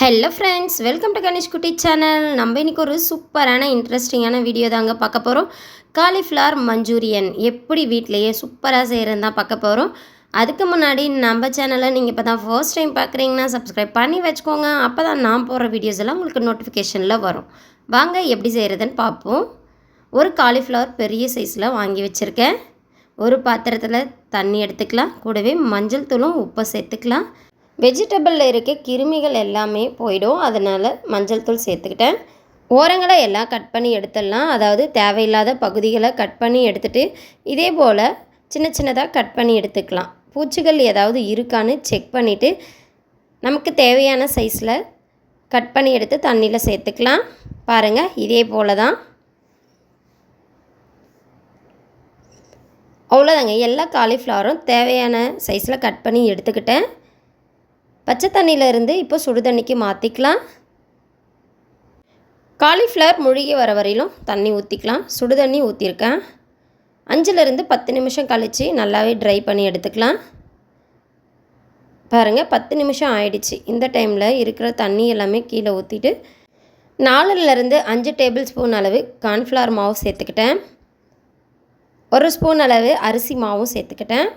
Hello friends welcome to Ganesh Kutty channel நம்ம இன்றைக்கி ஒரு சூப்பரான இன்ட்ரெஸ்டிங்கான வீடியோ தாங்க பார்க்க போகிறோம் காலிஃப்ளவர் மஞ்சூரியன் எப்படி வீட்டிலையே சூப்பராக செய்கிறது தான் பார்க்க போகிறோம் அதுக்கு முன்னாடி நம்ம சேனலை நீங்கள் இப்போ தான் ஃபர்ஸ்ட் டைம் பார்க்குறீங்கன்னா சப்ஸ்கிரைப் பண்ணி வச்சுக்கோங்க. அப்போ தான் நான் போடுற வீடியோஸ் எல்லாம் உங்களுக்கு நோட்டிஃபிகேஷனில் வரும். வாங்க எப்படி செய்கிறதுன்னு பார்ப்போம். ஒரு காலிஃப்ளவர் பெரிய சைஸில் வாங்கி வச்சுருக்கேன். ஒரு பாத்திரத்தில் தண்ணி எடுத்துக்கலாம். கூடவே மஞ்சள் தூளும் உப்பை சேர்த்துக்கலாம். வெஜிடபிளில் இருக்க கிருமிகள் எல்லாமே போயிடும். அதனால் மஞ்சள் தூள் சேர்த்துக்கிட்டேன். ஓரங்களை எல்லாம் கட் பண்ணி எடுத்துடலாம். அதாவது தேவையில்லாத பகுதிகளை கட் பண்ணி எடுத்துட்டு இதே போல் சின்ன சின்னதாக கட் பண்ணி எடுத்துக்கலாம். பூச்சிகள் ஏதாவது இருக்கான்னு செக் பண்ணிவிட்டு நமக்கு தேவையான சைஸில் கட் பண்ணி எடுத்து தண்ணியில் சேர்த்துக்கலாம். பாருங்கள் இதே போல் தான் அவ்வளோதாங்க எல்லா காலிஃப்ளவரும் தேவையான சைஸில் கட் பண்ணி எடுத்துக்கிட்டேன். பச்சை தண்ணியிலேருந்து இப்போ சுடு தண்ணிக்கு மாற்றிக்கலாம் காலிஃப்ளவர் முழுகி வர வரையிலும் தண்ணி ஊற்றிக்கலாம் சுடு தண்ணி ஊற்றிருக்கேன் அஞ்சுலேருந்து பத்து நிமிஷம் கழித்து நல்லாவே ட்ரை பண்ணி எடுத்துக்கலாம். பாருங்கள் பத்து நிமிஷம் ஆயிடுச்சு. இந்த டைமில் இருக்கிற தண்ணி எல்லாமே கீழே ஊற்றிட்டு நாலுலேருந்து அஞ்சு டேபிள் ஸ்பூன் அளவு கார்ன்ஃப்ளவர் மாவு சேர்த்துக்கிட்டேன். ஒரு ஸ்பூன் அளவு அரிசி மாவும் சேர்த்துக்கிட்டேன்.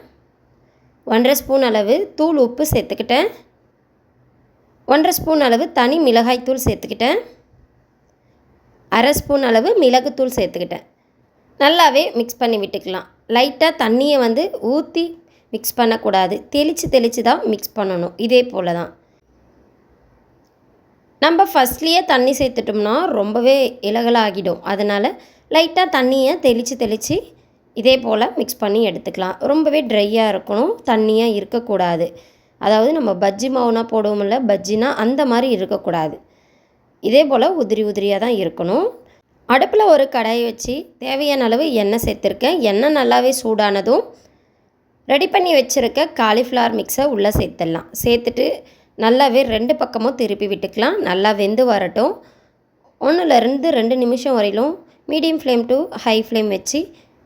ஒன்றரை ஸ்பூன் அளவு தூள் உப்பு சேர்த்துக்கிட்டேன். ஒன்றரை ஸ்பூன் அளவு தனி மிளகாய்த்தூள் சேர்த்துக்கிட்டேன். அரை ஸ்பூன் அளவு மிளகுத்தூள் சேர்த்துக்கிட்டேன். நல்லாவே மிக்ஸ் பண்ணி விட்டுக்கலாம். லைட்டாக தண்ணியை வந்து ஊற்றி மிக்ஸ் பண்ணக்கூடாது. தெளித்து தெளித்து தான் மிக்ஸ் பண்ணணும். இதே போல் தான் நம்ம ஃபஸ்ட்லேயே தண்ணி சேர்த்துட்டோம்னா ரொம்பவே இலகலாகிடும். அதனால் லைட்டாக தண்ணியை தெளித்து தெளித்து இதே போல் மிக்ஸ் பண்ணி எடுத்துக்கலாம். ரொம்பவே ட்ரையாக இருக்கணும். தண்ணியாக இருக்கக்கூடாது. அதாவது நம்ம பஜ்ஜி மாவுனா போடுவோம்ல பஜ்ஜினா அந்த மாதிரி இருக்கக்கூடாது. இதே போல் உதிரி உதிரியாக தான் இருக்கணும். அடுப்பில் ஒரு கடாயை வச்சு தேவையான அளவு எண்ணெய் சேர்த்துருக்கேன். எண்ணெய் நல்லாவே சூடானதும் ரெடி பண்ணி வச்சுருக்க காலிஃப்ளவர் மிக்ஸை உள்ளே சேர்த்துடலாம். சேர்த்துட்டு நல்லாவே ரெண்டு பக்கமும் திருப்பி விட்டுக்கலாம். நல்லா வெந்து வரட்டும். ஒன்றுலேருந்து ரெண்டு நிமிஷம் வரையிலும் medium flame to high flame வச்சு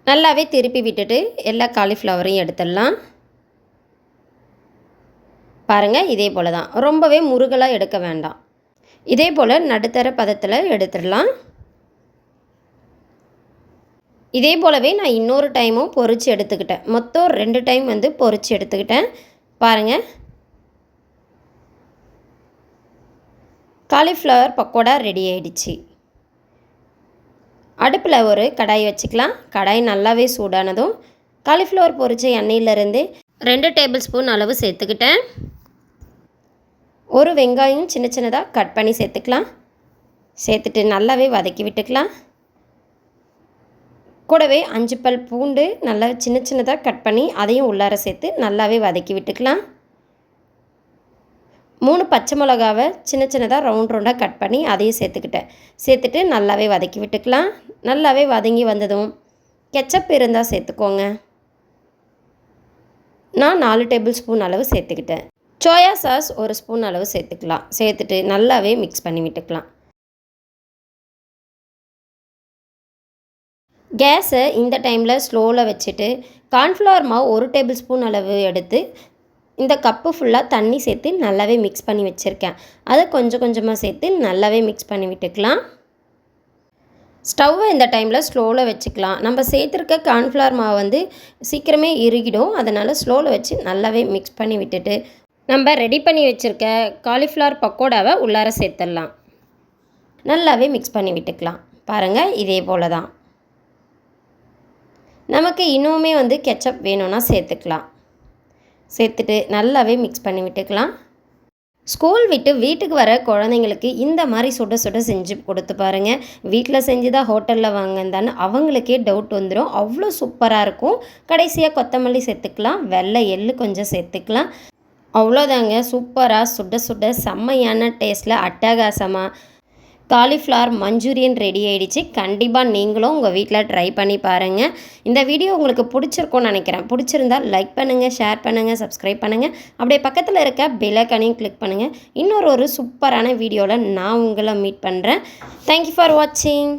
நல்லாவே திருப்பி விட்டுட்டு எல்லா காலிஃப்ளவரையும் எடுத்துடலாம். பாருங்கள் இதே போல் தான் ரொம்பவே முருகலாக எடுக்க வேண்டாம். இதே போல் நடுத்தர பதத்தில் எடுத்துடலாம். இதே போலவே நான் இன்னொரு டைமும் பொறிச்சு எடுத்துக்கிட்டேன். மொத்தம் ரெண்டு டைம் வந்து பொறிச்சு எடுத்துக்கிட்டேன். பாருங்கள் காலிஃப்ளவர் பக்கோடா ரெடி ஆயிடுச்சு. அடுப்பில் ஒரு கடாய் வச்சுக்கலாம். கடாய் நல்லாவே சூடானதும் காலிஃப்ளவர் பொறிச்ச எண்ணெயிலேருந்து ரெண்டு டேபிள் ஸ்பூன் அளவு சேர்த்துக்கிட்டேன். ஒரு வெங்காயம் சின்ன சின்னதாக கட் பண்ணி சேர்த்துக்கலாம். சேர்த்துட்டு நல்லாவே வதக்கி விட்டுக்கலாம். கூடவே அஞ்சு பல் பூண்டு நல்லா சின்ன சின்னதாக கட் பண்ணி அதையும் உள்ளார சேர்த்து நல்லாவே வதக்கி விட்டுக்கலாம். மூணு பச்சை மிளகாவை சின்ன சின்னதாக ரவுண்ட் ரவுண்டாக கட் பண்ணி அதையும் சேர்த்துக்கிட்டேன். சேர்த்துட்டு நல்லாவே வதக்கி விட்டுக்கலாம். நல்லாவே வதங்கி வந்ததும் கெச்சப் இருந்தால் சேர்த்துக்கோங்க. நான் நாலு டேபிள் ஸ்பூன் அளவு சேர்த்துக்கிட்டேன். சோயா சாஸ் ஒரு ஸ்பூன் அளவு சேர்த்துக்கலாம். சேர்த்துட்டு நல்லாவே மிக்ஸ் பண்ணி விட்டுக்கலாம். கேஸை இந்த டைமில் ஸ்லோவில் வச்சுட்டு கார்ன்ஃப்ளவர் மாவு ஒரு டேபிள் ஸ்பூன் அளவு எடுத்து இந்த கப்பு ஃபுல்லாக தண்ணி சேர்த்து நல்லாவே மிக்ஸ் பண்ணி வச்சுருக்கேன். அதை கொஞ்சம் கொஞ்சமாக சேர்த்து நல்லாவே மிக்ஸ் பண்ணி விட்டுக்கலாம். ஸ்டவ்வை இந்த டைமில் ஸ்லோவில் வச்சுக்கலாம். நம்ம சேர்த்துருக்க கார்ன்ஃப்ளவர் மாவு வந்து சீக்கிரமே இறுகிடும். அதனால் ஸ்லோவில் வச்சு நல்லாவே மிக்ஸ் பண்ணி விட்டுட்டு நம்ம ரெடி பண்ணி வச்சுருக்க காலிஃப்ளவர் பக்கோடாவை உள்ளார சேர்த்துடலாம். நல்லாவே மிக்ஸ் பண்ணி விட்டுக்கலாம். பாருங்கள் இதே போல் தான் நமக்கு இன்னுமே வந்து கெச்சப் வேணும்னா சேர்த்துக்கலாம். சேர்த்துட்டு நல்லாவே மிக்ஸ் பண்ணி விட்டுக்கலாம். ஸ்கூல் விட்டு வீட்டுக்கு வர குழந்தைங்களுக்கு இந்த மாதிரி சுட சுட செஞ்சு கொடுத்து பாருங்கள் வீட்டில் செஞ்சு தான் ஹோட்டலில் வாங்கந்தான்னு அவங்களுக்கே டவுட் வந்துடும் அவ்வளோ சூப்பராக இருக்கும். கடைசியாக கொத்தமல்லி சேர்த்துக்கலாம். வெள்ளை எள்ளு கொஞ்சம் சேர்த்துக்கலாம். அவ்வளோதாங்க சூப்பராக சுட சுட செம்மையான டேஸ்ட்டில் அட்டகாசமாக காலிஃப்ளவர் மஞ்சூரியன் ரெடி ஆகிடுச்சு கண்டிப்பாக நீங்களும் உங்கள் வீட்டில் ட்ரை பண்ணி பாருங்கள் இந்த வீடியோ உங்களுக்கு பிடிச்சிருக்கும்னு நினைக்கிறேன். பிடிச்சிருந்தா லைக் பண்ணுங்கள் ஷேர் பண்ணுங்கள் சப்ஸ்கிரைப் பண்ணுங்கள் அப்படியே பக்கத்தில் இருக்க பிலக்கனையும் கிளிக் பண்ணுங்கள் இன்னொரு ஒரு சூப்பரான வீடியோவில் நான் உங்களை மீட் பண்ணுறேன் தேங்க்யூ ஃபார் வாட்சிங்